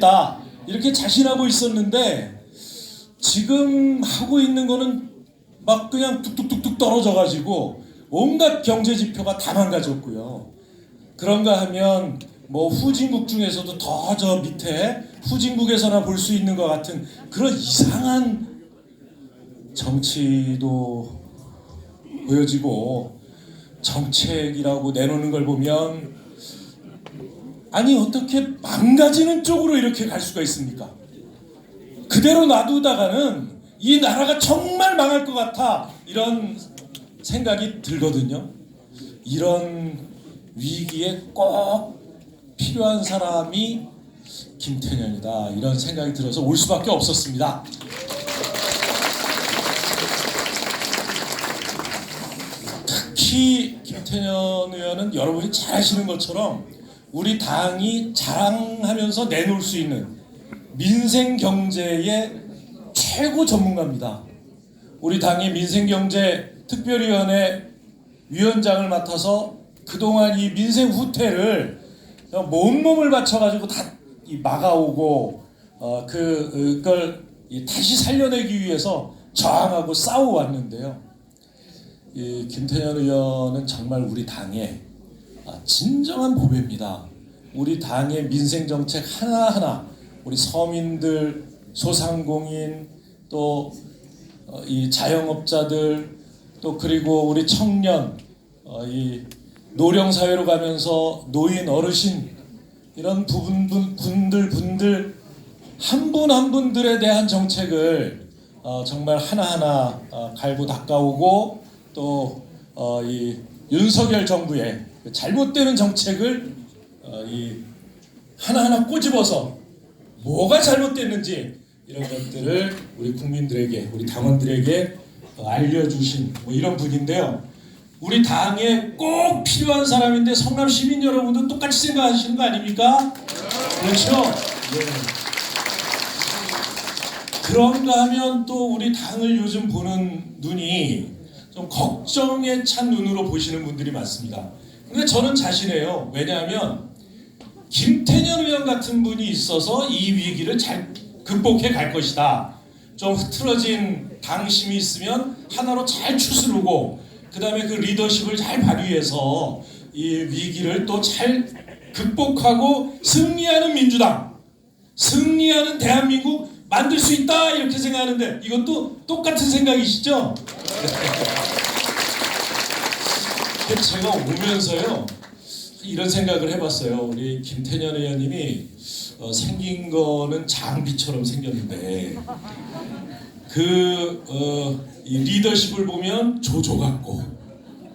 다 이렇게 자신하고 있었는데 지금 하고 있는 거는 막 그냥 뚝뚝뚝뚝 떨어져 가지고 온갖 경제 지표가 다 망가졌고요. 그런가 하면 뭐 후진국 중에서도 더 저 밑에 후진국에서나 볼 수 있는 것 같은 그런 이상한 정치도 보여지고 정책이라고 내놓는 걸 보면 아니 어떻게 망가지는 쪽으로 이렇게 갈 수가 있습니까? 그대로 놔두다가는 이 나라가 정말 망할 것 같아 이런 생각이 들거든요. 이런 위기에 꼭 필요한 사람이 김태년이다 이런 생각이 들어서 올 수밖에 없었습니다. 특히 김태년 의원은 여러분이 잘 아시는 것처럼 우리 당이 자랑하면서 내놓을 수 있는 민생 경제의 최고 전문가입니다. 우리 당의 민생 경제 특별위원회 위원장을 맡아서 그동안 이 민생 후퇴를 몸몸을 바쳐가지고 다이 막아오고 어, 그 그걸 이 다시 살려내기 위해서 저항하고 싸워왔는데요. 이 김태년 의원은 정말 우리 아, 진정한 보배입니다. 우리 당의 민생 정책 하나하나 우리 서민들, 소상공인 또 이 자영업자들 또 그리고 우리 청년 어, 이 노령 사회로 가면서 노인 어르신 이런 부분 분- 분들 분들 한 분 한 분들에 대한 정책을 어, 정말 하나하나 어, 갈고 닦아오고 또 어, 이 윤석열 정부의 그 잘못되는 정책을 어, 이 하나하나 꼬집어서 뭐가 잘못됐는지 이런 것들을 우리 국민들에게 우리 당원들에게 어, 알려주신 뭐 이런 분인데요. 우리 당에 꼭 필요한 사람인데 성남 시민 여러분도 똑같이 생각하시는 거 아닙니까? 그렇죠? 예. 그런가 하면 또 우리 당을 요즘 보는 눈이 좀 걱정에 찬 눈으로 보시는 분들이 많습니다. 근데 저는 자신해요. 왜냐하면 김태년 의원 같은 분이 있어서 이 위기를 잘 극복해 갈 것이다. 좀 흐트러진 당심이 있으면 하나로 잘 추스르고 그 다음에 그 리더십을 잘 발휘해서 이 위기를 또 잘 극복하고 승리하는 민주당, 승리하는 대한민국 만들 수 있다 이렇게 생각하는데 이것도 똑같은 생각이시죠? 근데 제가 오면서요 이런 생각을 해봤어요. 우리 김태년 의원님이 어, 생긴 거는 장비처럼 생겼는데 그 어, 이 리더십을 보면 조조 같고